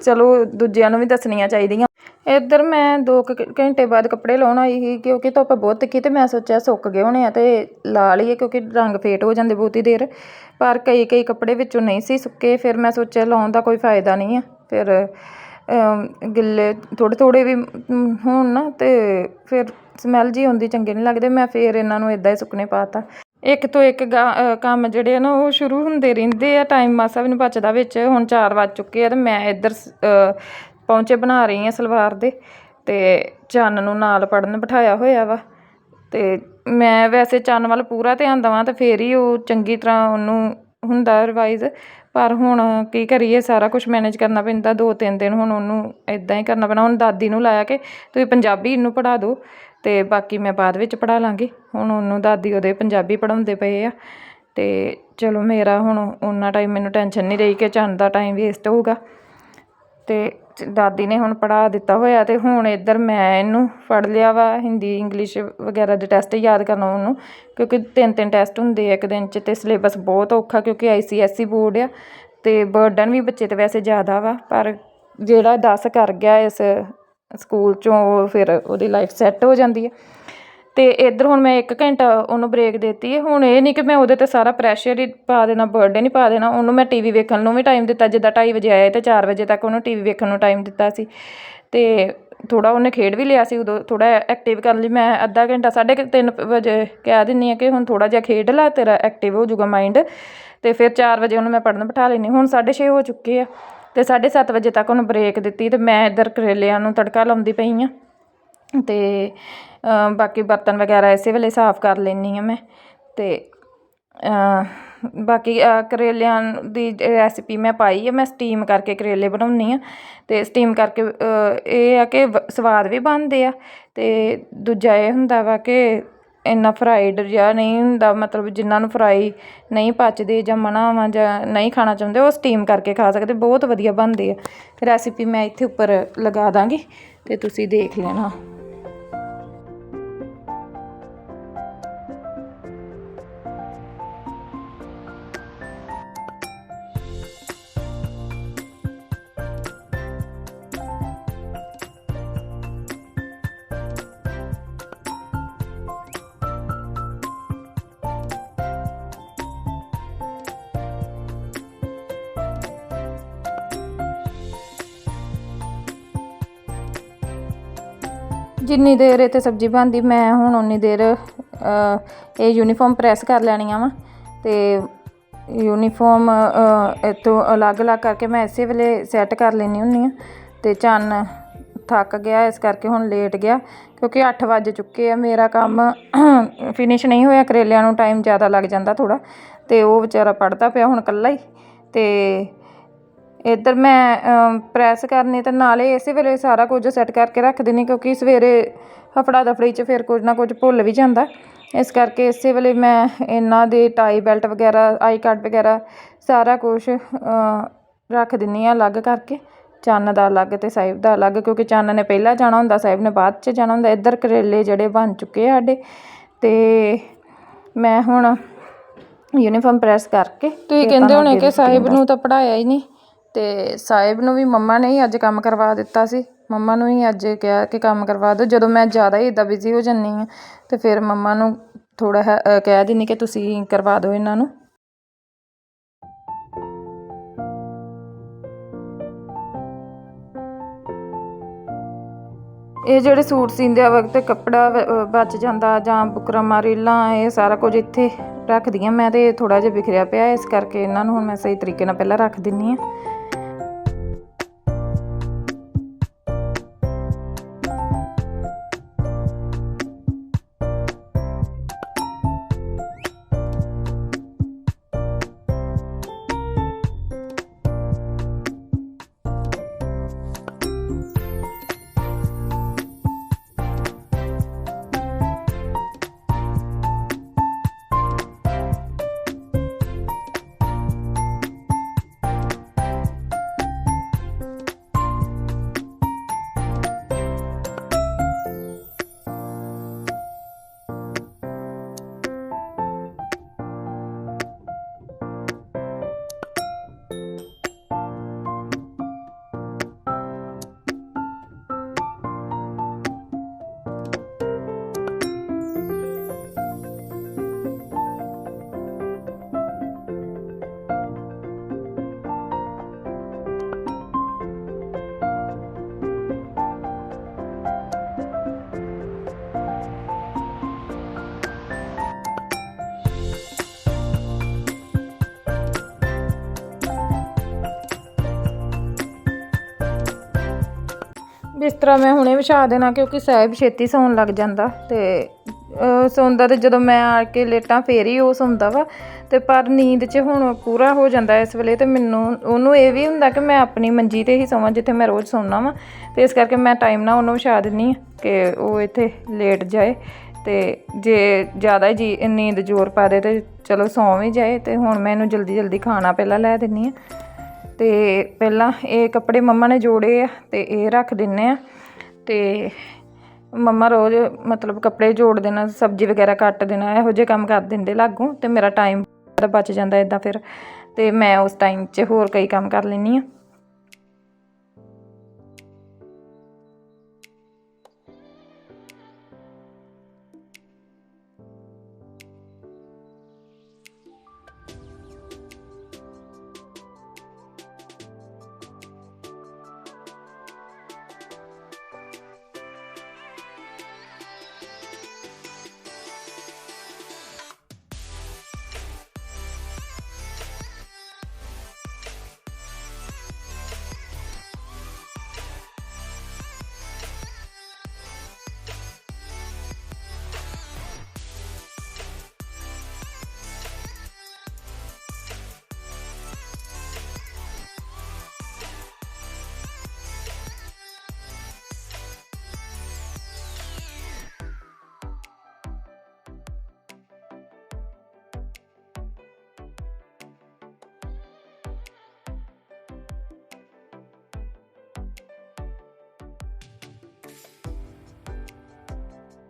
A: ਚਲੋ ਦੂਜਿਆਂ ਨੂੰ ਵੀ ਦੱਸਣੀਆਂ ਚਾਹੀਦੀਆਂ ਇੱਧਰ ਮੈਂ 2 ਘੰਟੇ ਬਾਅਦ ਕੱਪੜੇ ਲਾਉਣ ਆਈ ਸੀ ਕਿਉਂਕਿ ਧੁੱਪ ਬਹੁਤ ਤਿੱਖੀ ਅਤੇ ਮੈਂ ਸੋਚਿਆ ਸੁੱਕ ਗਏ ਹੋਣੇ ਆ ਅਤੇ ਲਾ ਲਈਏ ਕਿਉਂਕਿ ਰੰਗ ਫੇਟ ਹੋ ਜਾਂਦੇ ਬਹੁਤੀ ਦੇਰ ਪਰ ਕਈ ਕਈ ਕੱਪੜੇ ਵਿੱਚੋਂ ਨਹੀਂ ਸੀ ਸੁੱਕੇ ਫਿਰ ਮੈਂ ਸੋਚਿਆ ਲਾਉਣ ਦਾ ਕੋਈ ਫਾਇਦਾ ਨਹੀਂ ਆ ਫਿਰ ਗਿੱਲੇ ਥੋੜ੍ਹੇ ਥੋੜ੍ਹੇ ਵੀ ਹੋਣ ਨਾ ਅਤੇ ਫਿਰ ਸਮੈਲ ਜੀ ਆਉਂਦੀ ਚੰਗੇ ਨਹੀਂ ਲੱਗਦੇ ਮੈਂ ਫਿਰ ਇਹਨਾਂ ਨੂੰ ਇਦਾਂ ਹੀ ਸੁੱਕਣੇ ਪਾਤਾ ਇੱਕ ਤੋਂ ਇੱਕ ਗਾ- ਅ, ਕੰਮ ਜਿਹੜੇ ਆ ਨਾ ਉਹ ਸ਼ੁਰੂ ਹੁੰਦੇ ਰਹਿੰਦੇ ਆ ਟਾਈਮ ਮਾਸਾ ਵੀ ਨਹੀਂ ਬਚਦਾ ਵਿੱਚ ਹੁਣ 4 ਵੱਜ ਚੁੱਕੇ ਆ ਤੇ ਮੈਂ ਇੱਧਰ ਸ- ਅ, ਪਹੁੰਚੇ ਬਣਾ ਰਹੀ ਆ ਸਲਵਾਰ ਦੇ ਤੇ ਚੰਨ ਨੂੰ ਨਾਲ ਪੜਨ ਬਿਠਾਇਆ ਹੋਇਆ ਵਾ ਤੇ ਮੈਂ ਵੈਸੇ ਚੰਨ ਵੱਲ ਪੂਰਾ ਧਿਆਨ ਦੇਵਾਂ ਤੇ ਫੇਰ ਹੀ ਉਹ ਚੰਗੀ ਤਰ੍ਹਾਂ ਉਹਨੂੰ ਹੁੰਦਾ ਰਿਵਾਈਜ਼ ਪਰ ਹੁਣ ਕੀ ਕਰੀਏ ਸਾਰਾ ਕੁਝ ਮੈਨੇਜ ਕਰਨਾ ਪੈਂਦਾ ਦੋ ਤਿੰਨ ਦਿਨ ਹੁਣ ਉਹਨੂੰ ਇਦਾਂ ਹੀ ਕਰਨਾ ਪੈਣਾ ਹੁਣ ਦਾਦੀ ਨੂੰ ਲਾਇਆ ਕਿ ਤੁਸੀਂ ਪੰਜਾਬੀ ਇਹਨੂੰ ਪੜ੍ਹਾ ਦਿਓ। ਅਤੇ ਬਾਕੀ ਮੈਂ ਬਾਅਦ ਵਿੱਚ ਪੜ੍ਹਾ ਲਵਾਂਗੀ ਹੁਣ ਉਹਨੂੰ ਦਾਦੀ ਉਹਦੇ ਪੰਜਾਬੀ ਪੜ੍ਹਾਉਂਦੇ ਪਏ ਆ। ਅਤੇ ਚਲੋ ਮੇਰਾ ਹੁਣ ਉਹਨਾਂ ਟਾਈਮ ਮੈਨੂੰ ਟੈਨਸ਼ਨ ਨਹੀਂ ਰਹੀ ਕਿ ਚੰਨ ਦਾ ਟਾਈਮ ਵੇਸਟ ਹੋਊਗਾ। ਅਤੇ ਦਾਦੀ ਨੇ ਹੁਣ ਪੜ੍ਹਾ ਦਿੱਤਾ ਹੋਇਆ ਅਤੇ ਹੁਣ ਇੱਧਰ ਮੈਂ ਇਹਨੂੰ ਫੜ ਲਿਆ ਵਾ, ਹਿੰਦੀ, ਇੰਗਲਿਸ਼ ਵਗੈਰਾ ਦੇ ਟੈਸਟ ਯਾਦ ਕਰਨਾ ਉਹਨੂੰ। ਕਿਉਂਕਿ ਤਿੰਨ ਤਿੰਨ ਟੈਸਟ ਹੁੰਦੇ ਆ ਇੱਕ ਦਿਨ 'ਚ ਅਤੇ ਸਿਲੇਬਸ ਬਹੁਤ ਔਖਾ ਕਿਉਂਕਿ ਆਈ ਸੀ ਐੱਸ ਈ ਬੋਰਡ ਆ। ਅਤੇ ਬਰਡਨ ਵੀ ਬੱਚੇ ਤੇ ਵੈਸੇ ਜ਼ਿਆਦਾ ਵਾ, ਪਰ ਜਿਹੜਾ ਦਸ ਕਰ ਗਿਆ ਇਸ ਸਕੂਲ 'ਚੋਂ ਫਿਰ ਉਹਦੀ ਲਾਈਫ ਸੈੱਟ ਹੋ ਜਾਂਦੀ ਹੈ। ਅਤੇ ਇੱਧਰ ਹੁਣ ਮੈਂ ਇੱਕ ਘੰਟਾ ਉਹਨੂੰ ਬ੍ਰੇਕ ਦਿੱਤੀ ਹੈ। ਹੁਣ ਇਹ ਨਹੀਂ ਕਿ ਮੈਂ ਉਹਦੇ ਤੇ ਸਾਰਾ ਪ੍ਰੈਸ਼ਰ ਹੀ ਪਾ ਦੇਣਾ ਬਰਡਨ ਹੀ ਪਾ ਦੇਣਾ। ਉਹਨੂੰ ਮੈਂ ਟੀ ਵੀ ਵੇਖਣ ਨੂੰ ਵੀ ਟਾਈਮ ਦਿੱਤਾ। ਜਿੱਦਾਂ ਢਾਈ ਵਜੇ ਆਏ ਅਤੇ ਚਾਰ ਵਜੇ ਤੱਕ ਉਹਨੂੰ ਟੀ ਵੀ ਵੇਖਣ ਨੂੰ ਟਾਈਮ ਦਿੱਤਾ ਸੀ। ਅਤੇ ਥੋੜ੍ਹਾ ਉਹਨੇ ਖੇਡ ਵੀ ਲਿਆ ਸੀ। ਉਦੋਂ ਥੋੜ੍ਹਾ ਐਕਟਿਵ ਕਰਨ ਲਈ। ਮੈਂ ਅੱਧਾ ਘੰਟਾ ਸਾਢੇ ਕੁ ਤਿੰਨ ਵਜੇ ਕਹਿ ਦਿੰਦੀ ਹਾਂ ਕਿ ਹੁਣ ਥੋੜ੍ਹਾ ਜਿਹਾ ਖੇਡ ਲਾ, ਤੇਰਾ ਐਕਟਿਵ ਹੋ ਜਾਊਗਾ ਮਾਈਂਡ ਅਤੇ ਫਿਰ ਚਾਰ ਵਜੇ ਉਹਨੂੰ ਮੈਂ ਪੜ੍ਹਨ ਬਿਠਾ ਲੈਂਦੀ ਹੁਣ 6:30 ਹੋ ਚੁੱਕੇ ਆ। ਅਤੇ ਸਾਢੇ ਸੱਤ ਵਜੇ ਤੱਕ ਉਹਨੂੰ ਬ੍ਰੇਕ ਦਿੱਤੀ ਅਤੇ ਮੈਂ ਇੱਧਰ ਕਰੇਲਿਆਂ ਨੂੰ ਤੜਕਾ ਲਾਉਂਦੀ ਪਈ ਹਾਂ। ਅਤੇ ਬਾਕੀ ਬਰਤਨ ਵਗੈਰਾ ਇਸੇ ਵੇਲੇ ਸਾਫ਼ ਕਰ ਲੈਂਦੀ ਹਾਂ ਮੈਂ। ਅਤੇ ਬਾਕੀ ਕਰੇਲਿਆਂ ਦੀ ਰੈਸਿਪੀ ਮੈਂ ਪਾਈ ਹੈ ਮੈਂ ਸਟੀਮ ਕਰਕੇ ਕਰੇਲੇ ਬਣਾਉਂਦੀ ਹਾਂ। ਅਤੇ ਸਟੀਮ ਕਰਕੇ ਇਹ ਆ ਕਿ ਸਵਾਦ ਵੀ ਬਣਦੇ ਆ। ਅਤੇ ਦੂਜਾ ਇਹ ਹੁੰਦਾ ਵਾ ਕਿ ਇੰਨਾ ਫਰਾਈਡ ਜਾਂ ਨਹੀਂ ਹੁੰਦਾ, ਮਤਲਬ ਜਿਹਨਾਂ ਨੂੰ ਫਰਾਈ ਨਹੀਂ ਪਚਦੇ ਜਾਂ ਮਨਾ ਵਾ ਜਾਂ ਨਹੀਂ ਖਾਣਾ ਚਾਹੁੰਦੇ, ਉਹ ਸਟੀਮ ਕਰਕੇ ਖਾ ਸਕਦੇ, ਬਹੁਤ ਵਧੀਆ ਬਣਦੇ ਆ। ਰੈਸਿਪੀ ਮੈਂ ਇੱਥੇ ਉੱਪਰ ਲਗਾ ਦਾਂਗੀ ਅਤੇ ਤੁਸੀਂ ਦੇਖ ਲੈਣਾ। ਜਿੰਨੀ ਦੇਰ ਇੱਥੇ ਸਬਜ਼ੀ ਬਣਦੀ, ਮੈਂ ਹੁਣ ਉਨੀ ਦੇਰ ਇਹ ਯੂਨੀਫਾਰਮ ਪ੍ਰੈਸ ਕਰ ਲੈਣੀਆਂ ਵਾ ਤੇ ਯੂਨੀਫਾਰਮ ਇੱਥੋਂ ਅਲੱਗ-ਅਲੱਗ ਕਰਕੇ ਮੈਂ ਇਸੇ ਵੇਲੇ ਸੈੱਟ ਕਰ ਲੈਣੀ ਹੁੰਨੀ ਆ ਤੇ ਚੰਨ ਥੱਕ ਗਿਆ, ਇਸ ਕਰਕੇ ਹੁਣ ਲੇਟ ਗਿਆ ਕਿਉਂਕਿ 8 ਵੱਜ ਚੁੱਕੇ ਆ, ਮੇਰਾ ਕੰਮ ਫਿਨਿਸ਼ ਨਹੀਂ ਹੋਇਆ, ਕਰੇਲਿਆਂ ਨੂੰ ਟਾਈਮ ਜ਼ਿਆਦਾ ਲੱਗ ਜਾਂਦਾ ਥੋੜਾ ਤੇ ਉਹ ਵਿਚਾਰਾ ਪੜਦਾ ਪਿਆ ਹੁਣ ਇਕੱਲਾ ਹੀ ਤੇ ਇੱਧਰ ਮੈਂ ਪ੍ਰੈਸ ਕਰਨੀ ਤੇ ਨਾਲੇ ਇਸੇ ਵੇਲੇ ਸਾਰਾ ਕੁਝ ਸੈੱਟ ਕਰਕੇ ਰੱਖ ਦਿੰਦੀ ਕਿਉਂਕਿ ਸਵੇਰੇ ਹਫੜਾ ਦਫੜੀ 'ਚ ਫਿਰ ਕੁਝ ਨਾ ਕੁਝ ਭੁੱਲ ਵੀ ਜਾਂਦਾ। ਇਸ ਕਰਕੇ ਇਸੇ ਵੇਲੇ ਮੈਂ ਇਹਨਾਂ ਦੇ ਟਾਈ ਬੈਲਟ ਵਗੈਰਾ ਆਈ ਕਾਰਡ ਵਗੈਰਾ ਸਾਰਾ ਕੁਝ ਰੱਖ ਦਿੰਨੀ ਆ ਅਲੱਗ ਕਰਕੇ। ਚੰਨ ਦਾ ਅਲੱਗ ਤੇ ਸਾਹਿਬ ਦਾ ਅਲੱਗ ਕਿਉਂਕਿ ਚੰਨ ਨੇ ਪਹਿਲਾਂ ਜਾਣਾ ਹੁੰਦਾ ਸਾਹਿਬ ਨੇ ਬਾਅਦ 'ਚ ਜਾਣਾ ਹੁੰਦਾ। ਇੱਧਰ ਕਰੇਲੇ ਜਿਹੜੇ ਬਣ ਚੁੱਕੇ ਆ ਸਾਡੇ ਤੇ ਮੈਂ ਹੁਣ ਯੂਨੀਫਾਰਮ ਪ੍ਰੈਸ ਕਰਕੇ ਤੁਸੀਂ ਕਹਿੰਦੇ ਹੋਣੇ ਕਿ ਸਾਹਿਬ ਨੂੰ ਤਾਂ ਪੜਾਇਆ ਹੀ ਨਹੀਂ ਅਤੇ ਸਾਹਿਬ ਨੂੰ ਵੀ ਮੰਮਾ ਨੇ ਹੀ ਅੱਜ ਕੰਮ ਕਰਵਾ ਦਿੱਤਾ ਸੀ। ਮੰਮਾ ਨੂੰ ਹੀ ਅੱਜ ਕਿਹਾ ਕਿ ਕੰਮ ਕਰਵਾ ਦਿਓ। ਜਦੋਂ ਮੈਂ ਜ਼ਿਆਦਾ ਹੀ ਇੱਦਾਂ ਬਿਜ਼ੀ ਹੋ ਜਾਂਦੀ ਹਾਂ, ਤੇ ਫਿਰ ਮੰਮਾ ਨੂੰ ਥੋੜ੍ਹਾ ਹੈ ਕਹਿ ਦਿੰਦੀ ਕਿ ਤੁਸੀਂ ਕਰਵਾ ਦਿਓ ਇਹਨਾਂ ਨੂੰ। ਇਹ ਜਿਹੜੇ ਸੂਟ ਸੀਂਦੇ ਵਕਤ ਕੱਪੜਾ ਬਚ ਜਾਂਦਾ ਜਾਂ ਬੁਕਰਮਾਂ, ਰੀਲਾਂ, ਇਹ ਸਾਰਾ ਕੁਝ ਇੱਥੇ ਰੱਖਦੀ ਆ ਮੈਂ ਤੇ ਥੋੜਾ ਜਿਹਾ ਬਿਖਰਿਆ ਪਿਆ। ਇਸ ਕਰਕੇ ਇਹਨਾਂ ਨੂੰ ਹੁਣ ਮੈਂ ਸਹੀ ਤਰੀਕੇ ਨਾਲ ਪਹਿਲਾਂ ਰੱਖ ਦਿੰਨੀ ਆ ਬਿਸਤਰਾ ਮੈਂ ਹੁਣੇ ਵਿਛਾ ਦੇਣਾ ਕਿਉਂਕਿ ਸਾਹਿਬ ਛੇਤੀ ਸੌਣ ਲੱਗ ਜਾਂਦਾ ਤੇ ਸੌਂਦਾ ਤੇ ਜਦੋਂ ਮੈਂ ਆ ਕੇ ਲੇਟਾਂ ਫੇਰ ਹੀ ਉਹ ਸੌਂਦਾ ਵਾ ਤੇ ਪਰ ਨੀਂਦ 'ਚ ਹੁਣ ਪੂਰਾ ਹੋ ਜਾਂਦਾ ਇਸ ਵੇਲੇ ਤੇ ਮੈਨੂੰ ਉਹਨੂੰ ਇਹ ਵੀ ਹੁੰਦਾ ਕਿ ਮੈਂ ਆਪਣੀ ਮੰਜੀ ਤੇ ਹੀ ਸੌਵਾਂ ਜਿੱਥੇ ਮੈਂ ਰੋਜ਼ ਸੌਂਦਾ ਵਾਂ ਤੇ ਇਸ ਕਰਕੇ ਮੈਂ ਟਾਈਮ ਨਾਲ ਉਹਨੂੰ ਵਿਛਾ ਦਿੰਨੀ ਆ ਕਿ ਉਹ ਇੱਥੇ ਲੇਟ ਜਾਏ ਤੇ ਜੇ ਜ਼ਿਆਦਾ ਜੀ ਨੀਂਦ ਜ਼ੋਰ ਪਾ ਦੇ ਤੇ ਚਲੋ ਸੌਂ ਵੀ ਜਾਏ ਤੇ ਹੁਣ ਮੈਂ ਇਹਨੂੰ ਜਲਦੀ ਜਲਦੀ ਖਾਣਾ ਪਹਿਲਾਂ ਲੈ ਦਿੰਨੀ ਆ ਅਤੇ ਪਹਿਲਾਂ ਇਹ ਕੱਪੜੇ ਮੰਮਾ ਨੇ ਜੋੜੇ ਆ ਅਤੇ ਇਹ ਰੱਖ ਦਿੰਦੇ ਆ। ਅਤੇ ਮੰਮਾ ਰੋਜ਼ ਮਤਲਬ ਕੱਪੜੇ ਜੋੜ ਦੇਣਾ, ਸਬਜ਼ੀ ਵਗੈਰਾ ਕੱਟ ਦੇਣਾ, ਇਹੋ ਜਿਹੇ ਕੰਮ ਕਰ ਦਿੰਦੇ ਲਾਗੂ ਅਤੇ ਮੇਰਾ ਟਾਈਮ ਬਚ ਜਾਂਦਾ ਇੱਦਾਂ ਫਿਰ। ਅਤੇ ਮੈਂ ਉਸ ਟਾਈਮ 'ਚ ਹੋਰ ਕਈ ਕੰਮ ਕਰ ਲੈਂਦੀ ਹਾਂ।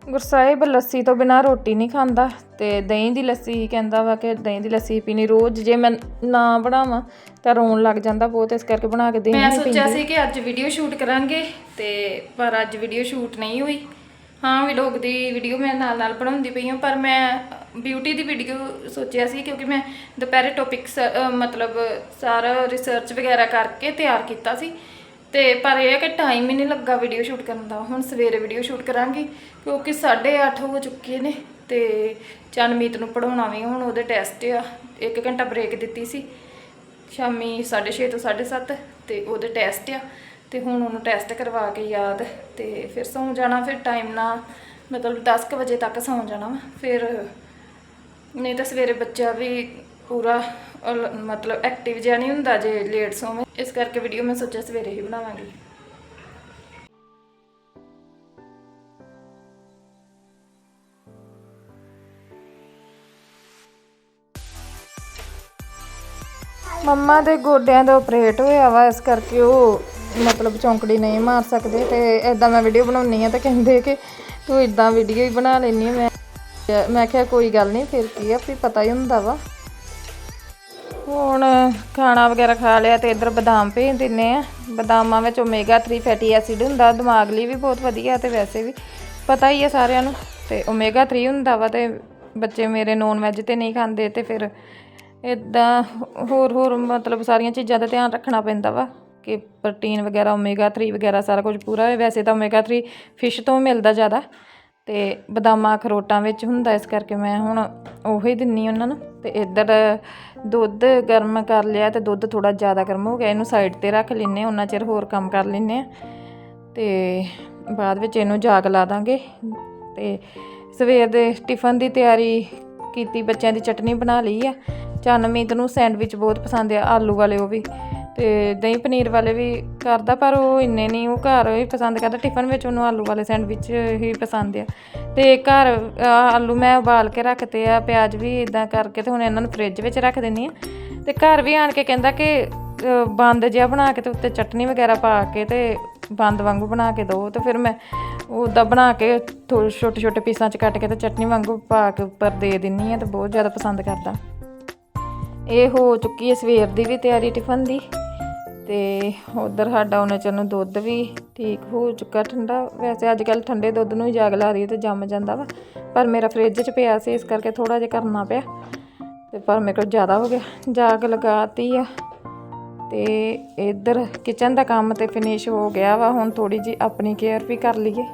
A: ਗੁਰਸਾਹਿਬ ਲੱਸੀ ਤੋਂ ਬਿਨਾ ਰੋਟੀ ਨਹੀਂ ਖਾਂਦਾ ਤੇ ਦਹੀਂ ਦੀ ਲੱਸੀ ਕਹਿੰਦਾ ਵਾ ਕਿ ਦਹੀਂ ਦੀ ਲੱਸੀ ਪੀਣੀ ਰੋਜ਼ ਜੇ ਮੈਂ ਨਾ ਬਣਾਵਾਂ ਤਾਂ ਰੋਣ ਲੱਗ ਜਾਂਦਾ ਬਹੁਤ ਇਸ ਕਰਕੇ ਬਣਾ ਕੇ ਦੇਣੀ ਮੈਂ ਸੋਚਿਆ ਸੀ ਕਿ ਅੱਜ ਵੀਡੀਓ ਸ਼ੂਟ ਕਰਾਂਗੇ ਤੇ ਪਰ ਅੱਜ ਵੀਡੀਓ ਸ਼ੂਟ ਨਹੀਂ ਹੋਈ। ਹਾਂ ਵਲੌਗ ਦੀ ਵੀਡੀਓ ਮੈਂ ਨਾਲ ਨਾਲ ਬਣਾਉਂਦੀ ਪਈ ਹਾਂ ਪਰ ਮੈਂ ਬਿਊਟੀ ਦੀ ਵੀਡੀਓ ਸੋਚਿਆ ਸੀ ਕਿਉਂਕਿ ਮੈਂ ਦੁਪਹਿਰੇ ਟੌਪਿਕਸ ਮਤਲਬ ਸਾਰਾ ਰਿਸਰਚ ਵਗੈਰਾ ਕਰਕੇ ਤਿਆਰ ਕੀਤਾ ਸੀ। ਤੇ ਪਰ ਇਹ ਹੈ ਕਿ ਟਾਈਮ ਹੀ ਨਹੀਂ ਲੱਗਾ ਵੀਡੀਓ ਸ਼ੂਟ ਕਰਨ ਦਾ। ਹੁਣ ਸਵੇਰੇ ਵੀਡੀਓ ਸ਼ੂਟ ਕਰਾਂਗੀ, ਕਿਉਂਕਿ 8:30 ਹੋ ਚੁੱਕੇ ਨੇ ਤੇ ਚੰਨਮੀਤ ਨੂੰ ਪੜਾਉਣਾ ਵੀ ਹੁਣ ਉਹਦੇ ਟੈਸਟ ਆ। 1 ਘੰਟਾ ਬ੍ਰੇਕ ਦਿੱਤੀ ਸੀ, ਸ਼ਾਮੀ 6:30 ਤੋਂ 7:30 ਤੇ ਉਹਦੇ ਟੈਸਟ ਆ। ਤੇ ਹੁਣ ਉਹਨੂੰ ਟੈਸਟ ਕਰਵਾ ਕੇ ਯਾਦ, ਤੇ ਫਿਰ ਸੌਂ ਜਾਣਾ, ਫਿਰ ਟਾਈਮ ਨਾਲ ਮਤਲਬ 10 ਕੁ ਵਜੇ ਤੱਕ ਸੌਂ ਜਾਣਾ ਵਾ। ਫਿਰ ਨਹੀਂ ਤਾਂ ਸਵੇਰੇ ਬੱਚਾ ਵੀ ਪੂਰਾ ਮਤਲਬ ਐਕਟਿਵ ਜਿਹਾ ਨਹੀਂ ਹੁੰਦਾ ਜੇ ਲੇਟ ਸੋਵੇ। ਇਸ ਕਰਕੇ ਵੀਡੀਓ ਮੈਂ ਸੋਚਿਆ ਸਵੇਰੇ ਹੀ ਬਣਾਵਾਂਗੀ। ਮੰਮਾ ਦੇ ਗੋਡਿਆਂ ਦਾ ਆਪਰੇਟ ਹੋਇਆ ਵਾ, ਇਸ ਕਰਕੇ ਉਹ ਮਤਲਬ ਚੌਂਕੜੀ ਨਹੀਂ ਮਾਰ ਸਕਦੇ ਤੇ ਐਦਾਂ ਮੈਂ ਵੀਡੀਓ ਬਣਾਉਣੀ ਆ ਤਾਂ ਕਹਿੰਦੇ ਕਿ ਤੂੰ ਇਦਾਂ ਵੀਡੀਓ ਹੀ ਬਣਾ ਲੈਣੀ ਮੈਂ ਮੈਂ ਕਿਹਾ ਕੋਈ ਗੱਲ ਨਹੀਂ, ਫਿਰ ਕੀ ਆ ਵੀ ਪਤਾ ਹੀ ਹੁੰਦਾ ਵਾ। ਹੁਣ ਖਾਣਾ ਵਗੈਰਾ ਖਾ ਲਿਆ ਤੇ ਇਧਰ ਬਦਾਮ ਭੇਜ ਦਿੰਨੇ ਆ। ਬਦਾਮਾਂ ਵਿੱਚ ਓਮੇਗਾ 3 ਫੈਟੀ ਐਸਿਡ ਹੁੰਦਾ, ਦਿਮਾਗ ਲਈ ਵੀ ਬਹੁਤ ਵਧੀਆ ਤੇ ਵੈਸੇ ਵੀ ਪਤਾ ਹੀ ਹੈ ਸਾਰਿਆਂ ਨੂੰ। ਤੇ ਓਮੇਗਾ 3 ਹੁੰਦਾ ਵਾ ਤੇ ਬੱਚੇ ਮੇਰੇ ਨੌਨ ਵੈਜ ਤੇ ਨਹੀਂ ਖਾਂਦੇ ਤੇ ਫਿਰ ਇਦਾਂ ਹੋਰ ਹੋਰ ਮਤਲਬ ਸਾਰੀਆਂ ਚੀਜ਼ਾਂ ਦਾ ਧਿਆਨ ਰੱਖਣਾ ਪੈਂਦਾ ਵਾ ਕਿ ਪ੍ਰੋਟੀਨ ਵਗੈਰਾ ਓਮੇਗਾ 3 ਵਗੈਰਾ ਸਾਰਾ ਕੁਝ ਪੂਰਾ ਹੈ ਵੈਸੇ ਤਾਂ ਓਮੇਗਾ 3 ਫਿਸ਼ ਤੋਂ ਮਿਲਦਾ ਜ਼ਿਆਦਾ। ਅਤੇ ਬਦਾਮਾਂ ਅਖਰੋਟਾਂ ਵਿੱਚ ਹੁੰਦਾ, ਇਸ ਕਰਕੇ ਮੈਂ ਹੁਣ ਉਹੀ ਦਿੰਦੀ ਉਹਨਾਂ ਨੂੰ। ਅਤੇ ਇੱਧਰ ਦੁੱਧ ਗਰਮ ਕਰ ਲਿਆ ਤੇ ਦੁੱਧ ਥੋੜ੍ਹਾ ਜ਼ਿਆਦਾ ਗਰਮ ਹੋ ਗਿਆ, ਇਹਨੂੰ ਸਾਈਡ ਤੇ ਰੱਖ ਲੈਂਦੇ ਉਹਨਾਂ ਚਿਰ ਹੋਰ ਕੰਮ ਕਰ ਲੈਂਦੇ ਹਾਂ। ਅਤੇ ਬਾਅਦ ਵਿੱਚ ਇਹਨੂੰ ਜਾਗ ਲਾ ਦਾਂਗੇ। ਅਤੇ ਸਵੇਰ ਦੇ ਟਿਫਨ ਦੀ ਤਿਆਰੀ ਕੀਤੀ, ਬੱਚਿਆਂ ਦੀ ਚਟਨੀ ਬਣਾ ਲਈ ਆ। ਚੰਨਮੀਤ ਨੂੰ ਸੈਂਡਵਿਚ ਬਹੁਤ ਪਸੰਦ ਆ, ਆਲੂ ਵਾਲੇ ਉਹ ਵੀ। ਤੇ ਦਹੀਂ ਪਨੀਰ ਵਾਲੇ ਵੀ ਕਰਦਾ, ਪਰ ਉਹ ਇੰਨੇ ਨਹੀਂ, ਉਹ ਘਰ ਹੀ ਪਸੰਦ ਕਰਦਾ। ਟਿਫਨ ਵਿੱਚ ਉਹਨੂੰ ਆਲੂ ਵਾਲੇ ਸੈਂਡਵਿਚ ਹੀ ਪਸੰਦ ਆ। ਤੇ ਘਰ ਆਲੂ ਮੈਂ ਉਬਾਲ ਕੇ ਰੱਖਤੇ ਆ, ਪਿਆਜ਼ ਵੀ ਇਦਾਂ ਕਰਕੇ ਤੇ ਹੁਣ ਇਹਨਾਂ ਨੂੰ ਫ੍ਰਿਜ ਵਿੱਚ ਰੱਖ ਦਿੰਨੀ ਆ। ਤੇ ਘਰ ਵੀ ਆਣ ਕੇ ਕਹਿੰਦਾ ਕਿ ਬੰਦ ਜਿਹਾ ਬਣਾ ਕੇ ਤੇ ਉੱਤੇ ਚਟਨੀ ਵਗੈਰਾ ਪਾ ਕੇ ਤੇ ਬੰਦ ਵਾਂਗੂ ਬਣਾ ਕੇ ਦਿਓ ਤੇ ਫਿਰ ਮੈਂ ਉਹਦਾ ਬਣਾ ਕੇ ਥੋੜੇ ਛੋਟੇ ਛੋਟੇ ਪੀਸਾਂ 'ਚ ਕੱਟ ਕੇ ਤੇ ਚਟਨੀ ਵਾਂਗੂ ਪਾ ਕੇ ਉੱਪਰ ਦੇ ਦਿੰਨੀ ਆ ਤੇ ਬਹੁਤ ਜ਼ਿਆਦਾ ਪਸੰਦ ਕਰਦਾ। ਇਹ ਹੋ ਚੁੱਕੀ ਹੈ ਸਵੇਰ ਦੀ ਵੀ ਤਿਆਰੀ ਟਿਫਨ ਦੀ ਤੇ ਉਧਰ ਸਾਡਾ ਉਹਨਾਂ ਚਿਰ ਨੂੰ ਦੁੱਧ ਵੀ ਠੀਕ ਹੋ ਚੁੱਕਾ ਠੰਡਾ। ਵੈਸੇ ਅੱਜ ਕੱਲ ਠੰਡੇ ਦੁੱਧ ਨੂੰ ਹੀ ਜਾਗ ਲਾ ਰਹੀ ਹੈ ਤੇ ਜੰਮ ਜਾਂਦਾ ਵਾ, ਪਰ ਮੇਰਾ ਫ੍ਰਿਜ 'ਚ ਪਿਆ ਸੀ, ਇਸ ਕਰਕੇ ਥੋੜਾ ਜਿਹਾ ਕਰਨਾ ਪਿਆ ਤੇ ਪਰ ਮੇਰੇ ਕੋਲ ਜ਼ਿਆਦਾ ਹੋ ਗਿਆ। ਜਾਗ ਲਗਾਤੀ ਆ ਤੇ ਇੱਧਰ ਕਿਚਨ ਦਾ ਕੰਮ ਤੇ ਫਿਨਿਸ਼ ਹੋ ਗਿਆ ਵਾ, ਹੁਣ ਥੋੜੀ ਜੀ ਆਪਣੀ ਕੇਅਰ ਵੀ ਕਰ ਲਈਏ।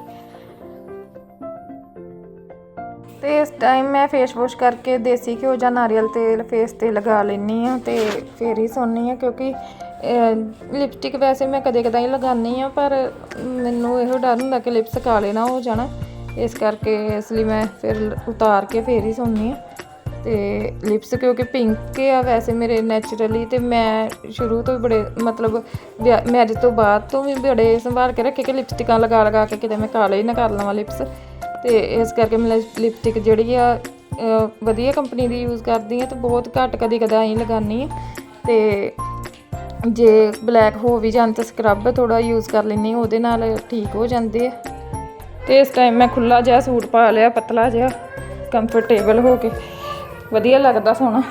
A: ਤੇ ਇਸ ਟਾਈਮ ਮੈਂ ਫੇਸ ਵਾਸ਼ ਕਰਕੇ ਦੇਸੀ ਘਿਓ ਜਾਂ ਨਾਰੀਅਲ ਤੇਲ ਫੇਸ ਤੇ ਲਗਾ ਲੈਣੀ ਆ ਤੇ ਫੇਰ ਹੀ ਸੌਂਦੀ ਆ ਕਿਉਂਕਿ ਲਿਪਸਟਿਕ ਵੈਸੇ ਮੈਂ ਕਦੇ ਕਦਾਈ ਲਗਾਉਂਦੀ ਆ ਪਰ ਮੈਨੂੰ ਇਹੋ ਡਰ ਹੁੰਦਾ ਕਿ ਲਿਪਸ ਕਾਲੇ ਨਾ ਹੋ ਜਾਣਾ। ਇਸ ਕਰਕੇ ਇਸ ਲਈ ਮੈਂ ਫਿਰ ਉਤਾਰ ਕੇ ਫੇਰ ਹੀ ਸੌਂਦੀ ਆ ਤੇ ਲਿਪਸ ਕਿਉਂਕਿ ਪਿੰਕ ਆ ਵੈਸੇ ਮੇਰੇ ਨੇਚਰਲੀ ਤੇ ਮੈਂ ਸ਼ੁਰੂ ਤੋਂ ਹੀ ਬੜੇ ਮਤਲਬ ਮੈਰਿਜ ਤੋਂ ਬਾਅਦ ਤੋਂ ਵੀ ਬੜੇ ਸੰਭਾਲ ਕੇ ਰੱਖੇ ਕਿ ਲਿਪਸਟਿਕਾਂ ਲਗਾ ਲਗਾ ਕੇ ਕਿਤੇ ਮੈਂ ਕਾਲੇ ਹੀ ਨਾ ਕਰ ਲਵਾਂ ਲਿਪਸ ਤੇ ਇਸ ਕਰਕੇ ਮੈਂ ਲਿਪਸਟਿਕ ਜਿਹੜੀ ਆ ਵਧੀਆ ਕੰਪਨੀ ਦੀ ਯੂਜ਼ ਕਰਦੀ ਆ ਤੇ ਬਹੁਤ ਘੱਟ ਕਦੀ ਕਦਾਈ ਲਗਾਨੀ ਆ। ਤੇ ਜੇ ਬਲੈਕ ਹੋ ਵੀ ਜਾਣ ਤਾਂ ਸਕਰਬ ਥੋੜਾ ਯੂਜ਼ ਕਰ ਲੈਣੀ ਉਹਦੇ ਨਾਲ ਠੀਕ ਹੋ ਜਾਂਦੇ ਆ। ਤੇ ਇਸ ਟਾਈਮ ਮੈਂ ਖੁੱਲਾ ਜਿਹਾ ਸੂਟ ਪਾ ਲਿਆ, ਪਤਲਾ ਜਿਹਾ ਕੰਫਰਟੇਬਲ ਹੋ ਕੇ। ਵਧੀਆ ਲੱਗਦਾ ਸੋਹਣਾ।